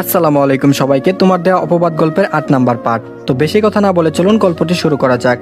আসসালামু আলাইকুম সবাইকে। তোমার দেওয়া অপবাদ গল্পের আট নাম্বার পার্ট তো বেশি কথা না বলে চলুন গল্পটি শুরু করা যাক।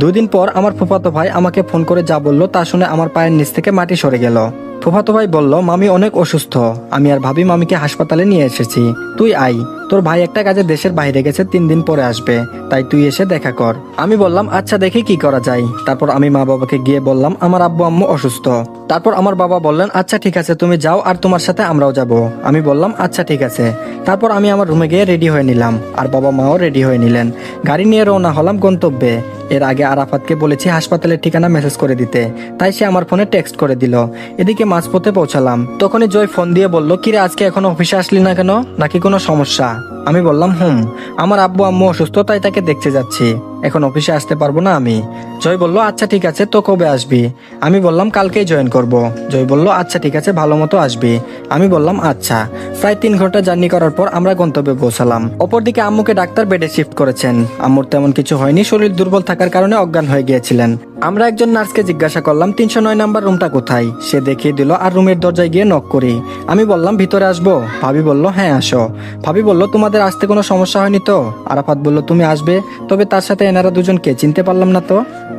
দুদিন পর আমার ফুফাতো ভাই আমাকে ফোন করে যা বলল তা শুনে আমার পায়ের নিচ থেকে মাটি সরে গেল। ফুফাতো ভাই বলল, মামি অনেক অসুস্থ। আমি আর ভাবি মামিকে হাসপাতালে নিয়ে এসেছি। তুই আই তোর ভাই একটা কাজে দেশের বাইরে গেছে, তিন দিন পরে আসবে। তাই তুই এসে দেখা কর। আমি বললাম আচ্ছা দেখি কি করা যায়। তারপর আমি মা বাবাকে গিয়ে বললাম, আমার আব্বু আম্মু অসুস্থ। তারপর আমার বাবা বললেন আচ্ছা ঠিক আছে, তুমি যাও আর তোমার সাথে আমরাও যাব। আমি বললাম আচ্ছা ঠিক আছে। তারপর আমি আমার রুমে গিয়ে রেডি হয়ে নিলাম। আর বাবা মাও রেডি হয়ে নিলেন। গাড়ি নিয়ে রওনা হলাম গন্তব্যে। এর আগে আরাফাতকে বলেছি হাসপাতালের ঠিকানা মেসেজ করে দিতে। তাই সে আমার ফোনে টেক্সট করে দিল। এদিকে মাঝপথে পৌঁছালাম। তখনই জয় ফোন দিয়ে বলল, কিরে, আজকে এখনও অফিসে আসলি না কেন? নাকি কোনো সমস্যা? আমি বললাম, হুম, আমার আব্বু, আম্মু অসুস্থ, তাই তাকে দেখতে যাচ্ছি। এখন অফিসে আসতে পারব না আমি। জয় বলল আচ্ছা ঠিক আছে, তো কবে আসবি? আমি বললাম, কালকেই জয়েন করব। জয় বলল আচ্ছা ঠিক আছে, ভালো মতো আসবি। আমি বললাম আচ্ছা। প্রায় তিন ঘণ্টা জার্নি করার পর আমরা গন্তব্যে পৌঁছালাম। অপরদিকে আম্মুকে ডাক্তার বেডে শিফট করেছেন। আম্মুর তেমন কিছু হয়নি, শরীর দুর্বল থাকার কারণে অজ্ঞান হয়ে গিয়েছিলেন। আমরা একজন নার্সকে জিজ্ঞাসা করলাম, তিনশো নয় নাম্বার রুমটা কোথায়? সে দেখিয়ে দিল, আর রুমের দরজায় গিয়ে নক করি। আমি বললাম, ভিতরে আসব? ভাবি বলল হ্যাঁ আসো। ভাবি বলল, তোমাদের আসতে কোনো সমস্যা হয়নি তো? আরাফাত বলল, তুমি আসবে, তবে তার সাথে এনারা দুজনকে চিনতে পারলাম না তো।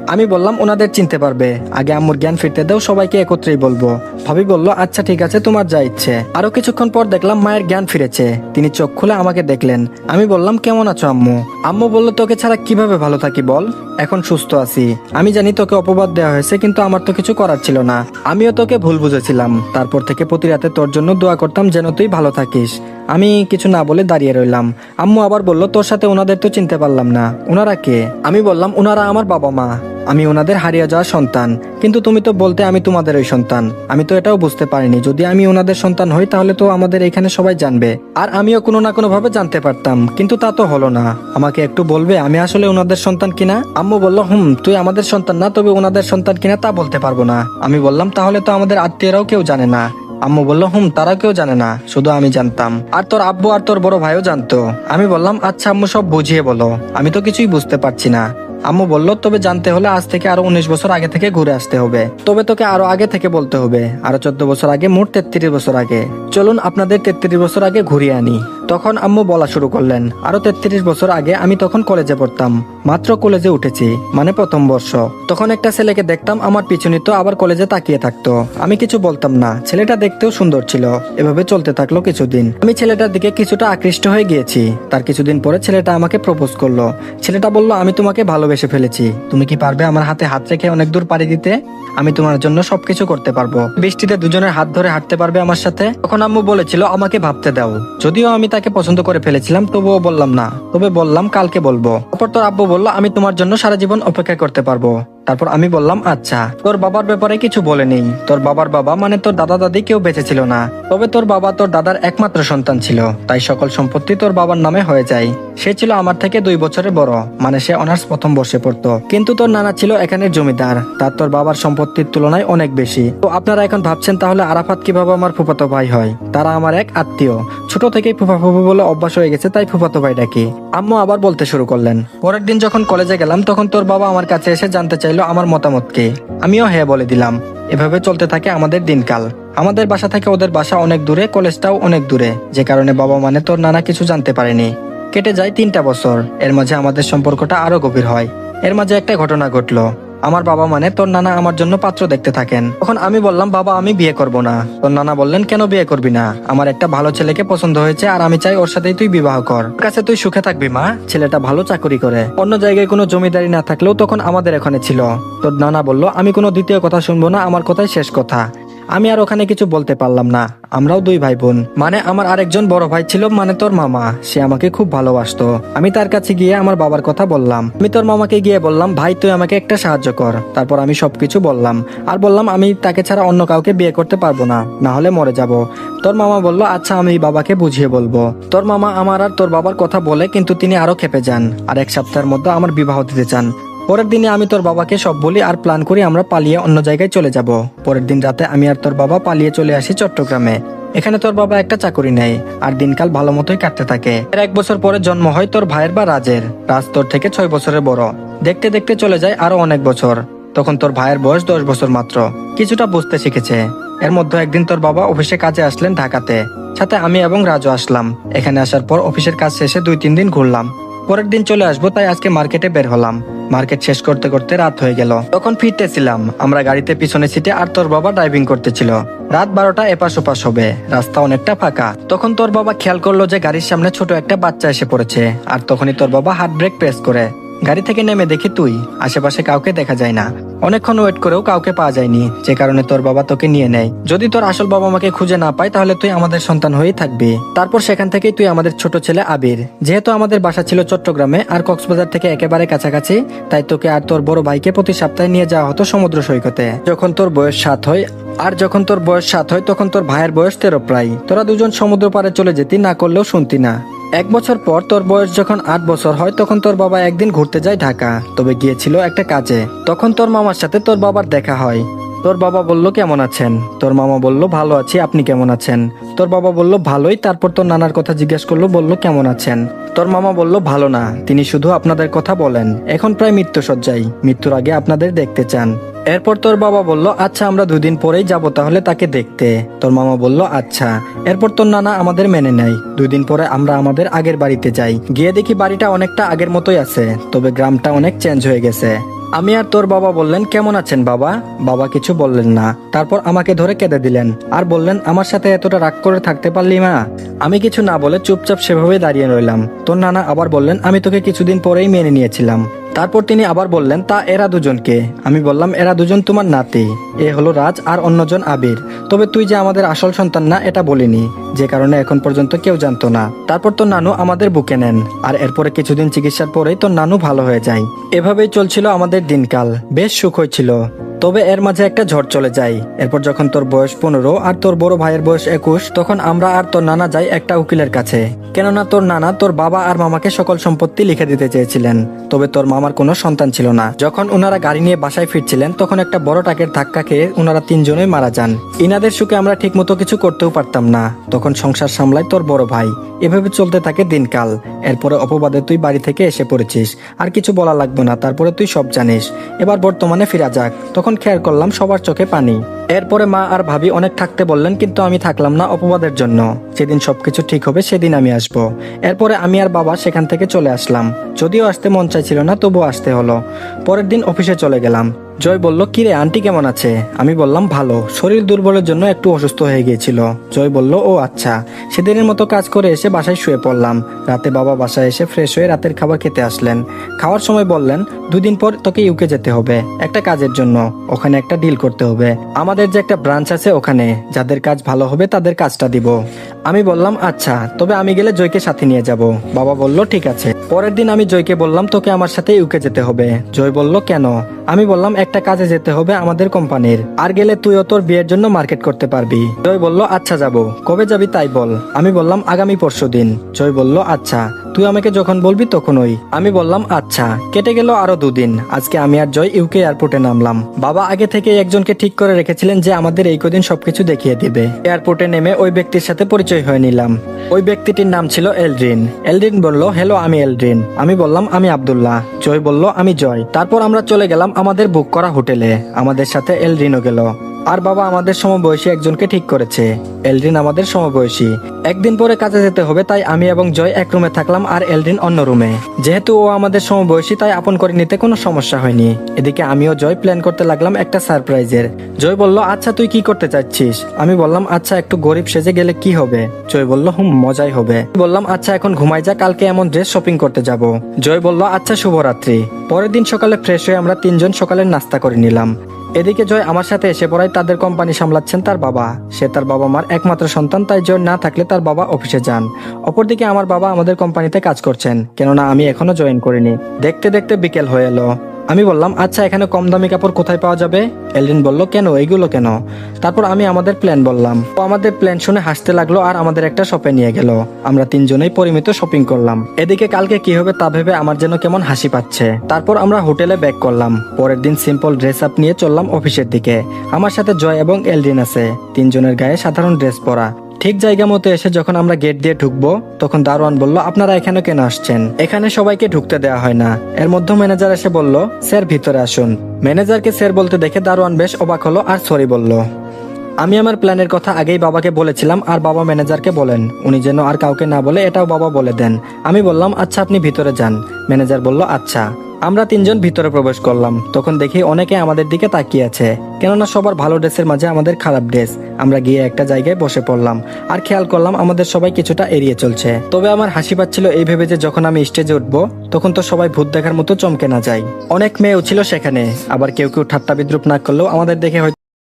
আমি বললাম, ওনাদের চিনতে পারবে। আগে আম্মুর জ্ঞান ফিরতে দাও, সবাইকে একত্রেই বলব। ভাবি বলল আচ্ছা ঠিক আছে, তোমার যা ইচ্ছে। আরও কিছুক্ষণ পর দেখলাম মায়ের জ্ঞান ফিরেছে। তিনি চোখ খুলে আমাকে দেখলেন। আমি বললাম, কেমন আছো আম্মু? আম্মু বলল, তোকে ছাড়া কীভাবে ভালো থাকি বল? এখন সুস্থ আছি। আমি জানি তোকে অপবাদ দেওয়া হয়েছে, কিন্তু আমার তো কিছু করার ছিল না। আমিও তোকে ভুল বুঝেছিলাম। তারপর থেকে প্রতি রাতে তোর জন্য দোয়া করতাম যেন তুই ভালো থাকিস। আমি কিছু না বলে দাঁড়িয়ে রইলাম। আম্মু আবার বলল, তোর সাথে ওনাদের তো চিনতে পারলাম না। ওনারা কে? আমি বললাম ওনারা আমার বাবা মা। আমি ওনাদের হারিয়ে যাওয়া সন্তান। কিন্তু তুমি তো বলতে আমি তোমাদের ওই সন্তান। আমি তো এটাও বুঝতে পারিনি। যদি আমি ওনাদের সন্তান হই, তাহলে তো আমাদের এখানে সবাই জানবে। আর আমিও কোনো না কোনো ভাবে জানতে পারতাম। কিন্তু তা তো হলো না। আমাকে একটু বলবে, আমি আসলে ওনাদের সন্তান কিনা? আম্মু বলল, হুম, তুই আমাদের সন্তান না, তবে ওনাদের সন্তান কিনা তা বলতে পারব না। আমি বললাম, তাহলে তো আমাদের আত্মীয়রাও কেউ জানে না। আম্মু বলল, হুম, তারা কেউ জানে না, শুধু আমি জানতাম। আর তোর আব্বু আর তোর বড় ভাইও জানতো। আমি বললাম আচ্ছা আম্মু, সব বুঝিয়ে বলো। আমি তো কিছুই বুঝতে পারছি না। আম্মু বলল, তবে জানতে হলে আজ থেকে আরও উনিশ বছর আগে থেকে ঘুরে আসতে হবে। তবে তোকে আরও আগে থেকে বলতে হবে। আরও চোদ্দ বছর আগে, মোট তেত্রিশ বছর আগে। চলুন আপনাদের তেত্রিশ বছর আগে ঘুরিয়ে আনি। তখন আম্মু বলা শুরু করলেন, আরও তেত্রিশ বছর আগে আমি তখন কলেজে পড়তাম। মাত্র কলেজে উঠেছি মানে প্রথম বর্ষ। তখন একটা ছেলেকে দেখতাম আমার পিছনে তো আবার কলেজে তাকিয়ে থাকতো। আমি কিছু বলতাম না। ছেলেটা দেখতেও সুন্দর ছিল। এভাবে চলতে থাকল কিছুদিন। আমি ছেলেটার দিকে কিছুটা আকৃষ্ট হয়ে গিয়েছি। তার কিছুদিন পরে ছেলেটা আমাকে প্রপোজ করল। ছেলেটা বলল, আমি তোমাকে ভালোবেসে ফেলেছি। তুমি কি পারবে আমার হাতে হাত রেখে অনেক দূর পাড়ি দিতে? আমি তোমার জন্য সবকিছু করতে পারব। বৃষ্টিতে দুজনের হাত ধরে হাঁটতে পারবে আমার সাথে? তখন আম্মু বলেছিল, আমাকে ভাবতে দাও। যদিও আমি তাকে পছন্দ করে ফেলেছিলাম, তবুও বললাম না। তবে বললাম, কালকে বলব। তারপর তোর আব্বু বলল, আমি তোমার জন্য সারা জীবন অপেক্ষা করতে পারব। তারপর আমি বললাম আচ্ছা তোর বাবার ব্যাপারে কিছু বলে নেই। তোর বাবার বাবা মানে তোর দাদা দাদি কেউ বেঁচে ছিল না। তবে তোর বাবা তোর দাদার একমাত্র সন্তান ছিল। তাই সকল সম্পত্তি তোর বাবার নামে হয়ে যায়। সে ছিল আমার থেকে দুই বছরের বড় মানে সে অনার্স প্রথম বর্ষে পড়তো। কিন্তু তোর নানা ছিল এখানের জমিদার। তার তোর বাবার সম্পত্তির তুলনায় অনেক বেশি। তো আপনারা এখন ভাবছেন তাহলে আরাফাত কীভাবে আমার ফুফাতো ভাই হয়? তারা আমার এক আত্মীয়। ছোট থেকেই ফুফা ফুফু বলে অভ্যাস হয়ে গেছে, তাই ফুফাতো ভাই ডাকি আম্মু আবার বলতে শুরু করলেন, পরের দিন যখন কলেজে গেলাম, তখন তোর বাবা আমার কাছে এসে জানতে চাইলো আমার মতামতকে। আমিও হ্যাঁ বলে দিলাম, এভাবে চলতে থাকে আমাদের দিনকাল। আমাদের বাসা থেকে ওদের বাসা অনেক দূরে, কলেজটাও অনেক দূরে। যে কারণে বাবা মানে তোর নানা কিছু জানতে পারেনি। কেটে যায় তিনটা বছর। এর মাঝে আমাদের সম্পর্কটা আরও গভীর হয়। এর মাঝে একটা ঘটনা ঘটলো। আমার বাবা মানে তোর নানা আমার জন্য পাত্র দেখতে থাকেন। তখন আমি বললাম, বাবা, আমি বিয়ে করব না। তোর নানা বললেন, কেন বিয়ে করবি না? আমার একটা ভালো ছেলেকে পছন্দ হয়েছে আর আমি চাই ওর সাথেই তুই বিবাহ কর। কাছে তুই সুখে থাকবি, মা। ছেলেটা ভালো চাকরি করে। অন্য জায়গায় কোনো জমিদারি না থাকলেও তখন আমাদের এখানে ছিল। তোর নানা বলল, আমি কোনো দ্বিতীয় কথা শুনব না, আমার কথাই শেষ কথা। আমি আর ওখানে কিছু বলতে পারলাম না। আমরাও দুই ভাই বোন মানে আমার আরেকজন বড় ভাই ছিল মানে তোর মামা। সে আমাকে খুব ভালোবাসতো। আমি তার কাছে গিয়ে আমার বাবার কথা বললাম। আমি তোর মামাকে গিয়ে বললাম, ভাই, তুই আমাকে একটা সাহায্য কর। তারপর আমি সবকিছু বললাম। আর বললাম, আমি তাকে ছাড়া অন্য কাউকে বিয়ে করতে পারব না না হলে মরে যাব। তোর মামা বলল আচ্ছা আমি বাবাকে বুঝিয়ে বলব। তোর মামা আমার আর তোর বাবার কথা বলে, কিন্তু তিনি আরও খেপে যান। আর এক সপ্তাহের মধ্যে আমার বিবাহ দিতে চান। পরের দিনে আমি তোর বাবাকে সব বলি আর প্ল্যান করি আমরা পালিয়ে অন্য জায়গায় চলে যাব। পরের দিন রাতে আমি আর তোর বাবা পালিয়ে চলে আসি চট্টগ্রামে। এখানে তোর বাবা একটা চাকরি নেয় আর দিনকাল ভালো মতোই কাটতে থাকে। এর এক বছর পরে জন্ম হয় তোর ভাইয়ের বা রাজের। রাজ তোর থেকে ছয় বছরের বড়। দেখতে দেখতে চলে যায় আরও অনেক বছর। তখন তোর ভাইয়ের বয়স দশ বছর মাত্র। কিছুটা বুঝতে শিখেছে। এর মধ্যে একদিন তোর বাবা অফিসে কাজে আসলেন ঢাকাতে। সাথে আমি এবং রাজু আসলাম। এখানে আসার পর অফিসের কাজ শেষে দুই তিন দিন ঘুরলাম। পরের দিন চলে আসব, তাই আজকে মার্কেটে বের হলাম। মার্কেট শেষ করতে করতে রাত হয়ে গেল। তখন ফিরতেছিলাম। আমরা গাড়িতে পিছনে সিটে আর তোর বাবা ড্রাইভিং করতেছিল। রাত বারোটা এপাশ ওপাশ হবে। রাস্তা অনেকটা ফাঁকা। তখন তোর বাবা খেয়াল করল যে গাড়ির সামনে ছোট একটা বাচ্চা এসে পড়েছে। আর তখনই তোর বাবা হার্ট ব্রেক প্রেস করে। গাড়ি থেকে নেমে দেখি তুই। আশেপাশে কাউকে দেখা যায় না। অনেকক্ষণ ওয়েট করেও কাউকে পাওয়া যায়নি। যে কারণে তোর বাবা তোকে নিয়ে নেয়। যদি তোর আসল বাবা মাকে খুঁজে না পায়, তাহলে তুই আমাদের সন্তান হয়েই থাকবি। তারপর সেখান থেকেই তুই আমাদের ছোট ছেলে আবির। যেহেতু আমাদের বাসা ছিল চট্টগ্রামে আর কক্সবাজার থেকে একেবারে কাছাকাছি, তাই তোকে আর তোর বড় ভাইকে প্রতি সপ্তাহে নিয়ে যাওয়া হতো সমুদ্র সৈকতে। যখন তোর বয়স সাত হয়, আর যখন তোর বয়স সাত হয়, তখন তোর ভাইয়ের বয়স তেরো প্রায়। তোরা দুজন সমুদ্র পারে চলে যেতি, না করলেও শুনতি না। এক বছর পর তোর বয়স যখন আট বছর হয়, তখন তোর বাবা একদিন ঘুরতে যায় ঢাকা। তবে গিয়েছিল একটা কাজে। তখন তোর মামার সাথে তোর বাবার দেখা হয়। তোর বাবা বলল, কেমন আছেন? তোর মামা বলল, ভালো আছি, আপনি কেমন আছেন? তোর বাবা বলল, ভালোই। তারপর তোর নানার কথা জিজ্ঞেস করল, বলল, কেমন আছেন? তোর মামা বলল, ভালো না। তিনি শুধু আপনাদের কথা বলেন। এখন প্রায় মৃত্যু সজ্জাই মৃত্যুর আগে আপনাদের দেখতে চান। এরপর তোর বাবা বলল আচ্ছা আমরা দুদিন পরেই যাব তাহলে তাকে দেখতে। তোর মামা বলল আচ্ছা। এরপর তোর নানা আমাদের মেনে নেয়। দুদিন পরে আমরা আমাদের আগের বাড়িতে যাই। গিয়ে দেখি বাড়িটা অনেকটা আগের মতোই আছে, তবে গ্রামটা অনেক চেঞ্জ হয়ে গেছে। আমি আর তোর বাবা বললেন, কেমন আছেন বাবা? বাবা কিছু বললেন না। তারপর আমাকে ধরে কেঁদে দিলেন আর বললেন, আমার সাথে এতটা রাগ করে থাকতে পারলি মা আমি কিছু না বলে চুপচাপ সেভাবে দাঁড়িয়ে রইলাম। তোর নানা আবার বললেন, আমি তোকে কিছুদিন পরেই মেনে নিয়েছিলাম। তারপর তিনি আবার বললেন, তা এরা দুজনকে আমি বললাম, এরা দুজন তোমার নাতি। এ হলো রাজ আর অন্যজন আবির। তবে তুই যে আমাদের আসল সন্তান না, এটা বলিনি। যে কারণে এখন পর্যন্ত কেউ জানতো না। তারপর তোর নানু আমাদের বুকে নেন। আর এরপরে কিছুদিন চিকিৎসার পরেই তোর নানু ভালো হয়ে যায়। এভাবেই চলছিল আমাদের দিনকাল। বেশ সুখ হয়েছিল তবে এর মাঝে একটা ঝড় চলে যায়। এরপর যখন তোর বয়স পনেরো আর তোর বড় ভাইয়ের বয়স একুশ, তখন আমরা আর তোর নানা যাই একটা উকিলের কাছে। কেননা তোর নানা তোর বাবা আর মামাকে সকল সম্পত্তি লিখে দিতে চেয়েছিলেন। তবে তোর মামার কোনো সন্তান ছিল না। যখন ওনারা গাড়ি নিয়ে বাসায় ফিরছিলেন, তখন একটা বড় টাকের ধাক্কা খেয়ে ওনারা তিনজনই মারা যান। ইনাদের সুখে আমরা ঠিকমতো কিছু করতেও পারতাম না। তখন সংসার সামলায় তোর বড় ভাই। এভাবে চলতে থাকে দিনকাল। এরপরে অপবাদে তুই বাড়ি থেকে এসে পড়েছিস। আর কিছু বলা লাগবে না, তারপরে তুই সব জানিস। এবার বর্তমানে ফিরা যাক। তখন খেয়াল করলাম সবার চোখে পানি। এরপরে মা আর ভাবি অনেক থাকতে বললেন, কিন্তু আমি থাকলাম না অপবাদের জন্য। যেদিন সবকিছু ঠিক হবে, সেদিন আমি আসব। এরপরে আমি আর বাবা সেখান থেকে চলে আসলাম। যদিও আসতে মন চাইছিল না, তবুও আসতে হলো। পরের দিন অফিসে চলে গেলাম। জয় বলল, কিরে, আন্টি কেমন আছে? আমি বললাম, ভালো। শরীর দুর্বলের জন্য একটু অসুস্থ হয়ে গিয়েছিল। জয় বলল, ও আচ্ছা। সেদিনের মতো কাজ করে এসে বাসায় শুয়ে পড়লাম। রাতে বাবা বাসায় এসে ফ্রেশ হয়ে রাতের খাবার খেতে আসলেন। খাওয়ার সময় বললেন, দুদিন পর তোকে ইউকে যেতে হবে, একটা কাজের জন্য। ওখানে একটা ডিল করতে হবে। আমাদের যে একটা ব্রাঞ্চ আছে ওখানে, যাদের কাজ ভালো হবে তাদের কাজটা দিব। আমি বললাম আচ্ছা তবে আমি গেলে জয়কে সাথে নিয়ে যাব। বাবা বলল, ঠিক আছে। পরের দিন আমি জয়কে বললাম, তোকে আমার সাথে ইউকে যেতে হবে। জয় বলল, কেন? আমি বললাম, একটা কাজে যেতে হবে আমাদের কোম্পানির। আর গেলে তুইও তোর বিয়ের জন্য মার্কেট করতে পারবি। জয় বলল আচ্ছা যাব। কবে যাবি তাই বল। আমি বললাম, আগামী পরশু দিন। জয় বলল আচ্ছা। তুই আমাকে যখন বলবি তখনই। আমি বললাম আচ্ছা কেটে গেল আরও দুদিন। আজকে আমি আর জয় ইউকে এয়ারপোর্টে নামলাম। বাবা আগে থেকে একজনকে ঠিক করে রেখেছিলেন যে আমাদের এই কদিন সবকিছু দেখিয়ে দিবে। এয়ারপোর্টে নেমে ওই ব্যক্তির সাথে পরিচয় হয়ে নিলাম। ওই ব্যক্তিটির নাম ছিল এলড্রিন। এলড্রিন বলল, হ্যালো, আমি এলড্রিন। আমি বললাম, আমি আব্দুল্লাহ। জয় বলল, আমি জয়। তারপর আমরা চলে গেলাম আমাদের বুক করা হোটেলে। আমাদের সাথে এলড্রিনও গেল। আর বাবা আমাদের সমবয়সী একজনকে ঠিক করেছে। এলড্রিন আমাদের সমবয়সী। একদিন পরে কাজে যেতে হবে, তাই আমি এবং জয় এক রুমে থাকলাম আর এলড্রিন অন্য রুমে। যেহেতু ও আমাদের সমবয়সী, তাই আপন করে নিতে কোনো সমস্যা হয়নি। এদিকে আমিও জয় প্ল্যান করতে লাগলাম একটা সারপ্রাইজের। জয় বলল আচ্ছা তুই কি করতে চাচ্ছিস? আমি বললাম আচ্ছা একটু গরিব সেজে গেলে কি হবে? জয় বলল, হুম, মজাই হবে। বললাম আচ্ছা এখন ঘুমাই যা, কালকে এমন ড্রেস শপিং করতে যাব। জয় বলল আচ্ছা শুভরাত্রি। পরের দিন সকালে ফ্রেশ হয়ে আমরা তিনজন সকালের নাস্তা করে নিলাম। এদিকে জয় আমার সাথে এসে পড়ায় তাদের কোম্পানি সামলাচ্ছেন তার বাবা। সে তার বাবা মার একমাত্র সন্তান, তাই জয় না থাকলে তার বাবা অফিসে যান। অপরদিকে আমার বাবা আমাদের কোম্পানিতে কাজ করছেন, কেননা আমি এখনও জয়েন করিনি। দেখতে দেখতে বিকেল হয়ে এলো। আমি বললাম আচ্ছা এখানে কম দামি কাপড় কোথায় পাওয়া যাবে? এলডিন বলল, কেন? এগুলো কেন? তারপর আমি আমাদের প্ল্যান বললাম। ও আমাদের প্ল্যান শুনে হাসতে লাগল আর আমাদের একটা শপে নিয়ে গেল। আমরা তিনজনেই পরিমিত শপিং করলাম। এদিকে কালকে কি হবে তা ভেবে আমার যেন কেমন হাসি পাচ্ছে। তারপর আমরা হোটেলে ব্যাক করলাম। পরের দিন সিম্পল ড্রেস আপ নিয়ে চললাম অফিসের দিকে। আমার সাথে জয় এবং এলডিন আছে। তিনজনের গায়ে সাধারণ ড্রেস পরা। ঠিক জায়গা মতো এসে যখন আমরা গেট দিয়ে ঢুকবো, তখন দারোয়ান বলল, আপনারা এখানে কেন আসছেন? এখানে সবাইকে ঢুকতে দেওয়া হয় না। এর মধ্যে ম্যানেজার এসে বলল, স্যার, ভিতরে আসুন। ম্যানেজারকে স্যার বলতে দেখে দারোয়ান বেশ অবাক হলো আর সরি বলল। আমি আমার প্ল্যানের কথা আগেই বাবাকে বলেছিলাম আর বাবা ম্যানেজারকে বলেন। উনি যেন আর কাউকে না বলে এটাও বাবা বলে দেন। আমি বললাম আচ্ছা আপনি ভিতরে যান। ম্যানেজার বলল আচ্ছা। আমরা তিনজন ভিতরে প্রবেশ করলাম। তখন দেখি অনেকে আমাদের দিকে তাকিয়ে আছে। কেননা সবার ভালো ড্রেসের মাঝে আমাদের খারাপ ড্রেস। আমরা গিয়ে একটা জায়গায় বসে পড়লাম। আর খেয়াল করলাম আমাদের সবাই কিছুটা এড়িয়ে চলছে। তবে আমার হাসি পাচ্ছিল এই ভেবে যে যখন আমি স্টেজে উঠবো, তখন তো সবাই ভূত দেখার মতো চমকে না যায়। অনেক মেয়েও ছিল সেখানে। আবার কেউ কেউ ঠাট্টা বিদ্রুপ না করলেও আমাদের দেখে হয়তো